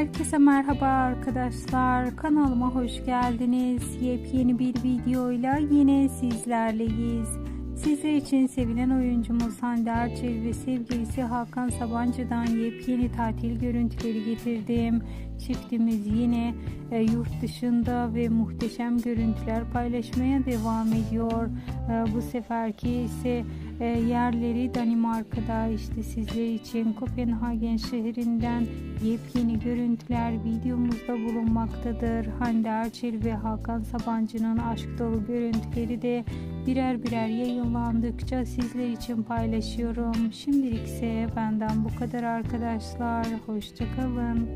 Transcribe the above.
Herkese merhaba arkadaşlar. Kanalıma hoş geldiniz. Yepyeni bir videoyla yine sizlerleyiz. Sizler için sevilen oyuncumuz Hande Erçel ve sevgilisi Hakan Sabancı'dan yepyeni tatil görüntüleri getirdim. Çiftimiz yine e, yurt dışında ve muhteşem görüntüler paylaşmaya devam ediyor. E, bu seferki ise e, yerleri Danimarka'da işte sizler için Kopenhagen şehrinden yepyeni görüntüler videomuzda bulunmaktadır. Hande Erçel ve Hakan Sabancı'nın aşk dolu görüntüleri de birer birer yayınlandıkça sizler için paylaşıyorum. Şimdilik ise benden bu kadar arkadaşlar. Hoşçakalın.